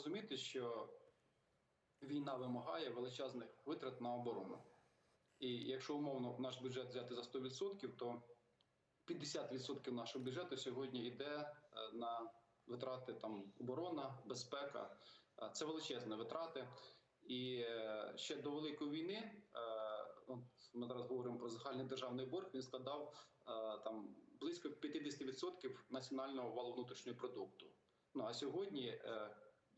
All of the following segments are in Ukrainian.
розуміти, що війна вимагає величезних витрат на оборону. І якщо умовно наш бюджет взяти за 100%, то 50% нашого бюджету сьогодні йде е, на витрати там оборона, безпека. Е, Це величезні витрати. І е, ще до великої війни, ми зараз говоримо про загальний державний борг, він складав там близько 50% національного валу внутрішнього продукту. Ну а сьогодні,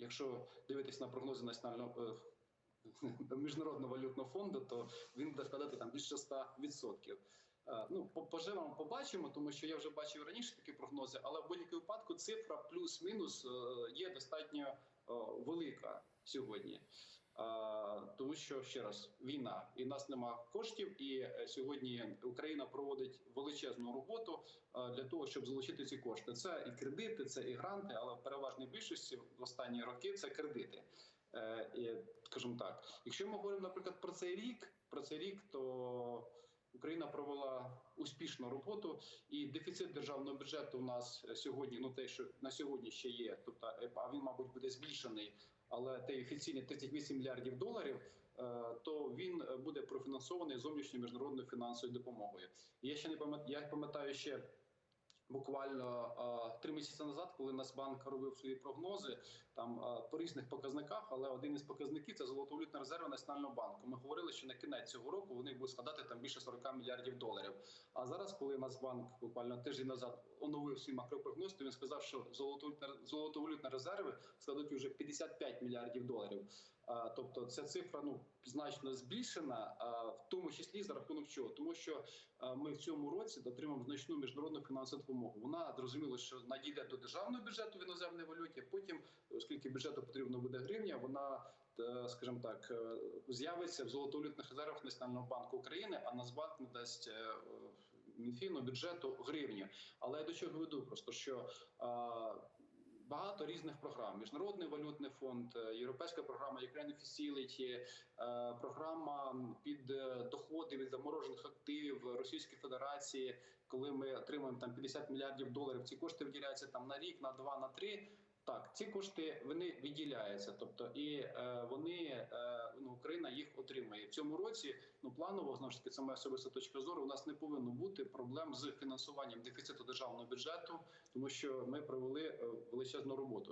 якщо дивитись на прогнози національного е, міжнародного валютного фонду, то він буде складати там більше 100%. Е, Ну, поживемо, побачимо, тому що я вже бачив раніше такі прогнози, але в будь-якому випадку цифра плюс-мінус е, є достатньо велика сьогодні. Тому що ще раз війна, і нас нема коштів, і е, сьогодні Україна проводить величезну роботу е, для того, щоб залучити ці кошти. Це і кредити, це і гранти, але в переважній більшості в останні роки це кредити. Е, скажімо так, якщо ми говоримо, наприклад, про цей рік, про цей рік, то успішну роботу, і дефіцит державного бюджету у нас сьогодні, ну те, що на сьогодні ще є, тобто е, а він, мабуть, буде збільшений, але той офіційний 38 мільярдів доларів, е, то він е, буде профінансований зовнішньою міжнародною фінансовою допомогою. Я ще не пам'ятаю, я пам'ятаю ще. Буквально три місяці назад, коли Нацбанк робив свої прогнози, там по різних показниках, але один із показників це золотовалютні резерви Національного банку. Ми говорили, що на кінець цього року вони будуть складати там більше 40 мільярдів доларів. А зараз, коли Нацбанк буквально тиждень назад оновив свій макропрогноз, то він сказав, що золотовалютні- резерви складуть вже 55 мільярдів доларів. Тобто, ця цифра ну значно збільшена, а, в тому числі за рахунок чого, тому що ми в цьому році отримаємо значну міжнародну фінансову допомогу. Вона зрозуміло, що надійде до державного бюджету в іноземній валюті. Потім, оскільки бюджету потрібно буде гривня, вона скажімо так е, з'явиться в золотовалютних резервах Національного банку України, а Нацбанк надасть е, Мінфіну бюджету гривню. Але я до чого веду? Просто що багато різних програм: міжнародний валютний фонд, е, європейська програма Ukraine Facility, е, програма під е, доходи від заморожених активів Російської Федерації. Коли ми отримуємо там 50 мільярдів доларів, ці кошти виділяються там на рік, на два, на три. Так, ці кошти вони відділяються, тобто і е, вони е, ну, Україна їх отримає в цьому році. Ну планово знову ж таки, це моя особиста точка зору. У нас не повинно бути проблем з фінансуванням дефіциту державного бюджету, тому що ми провели е, величезну роботу.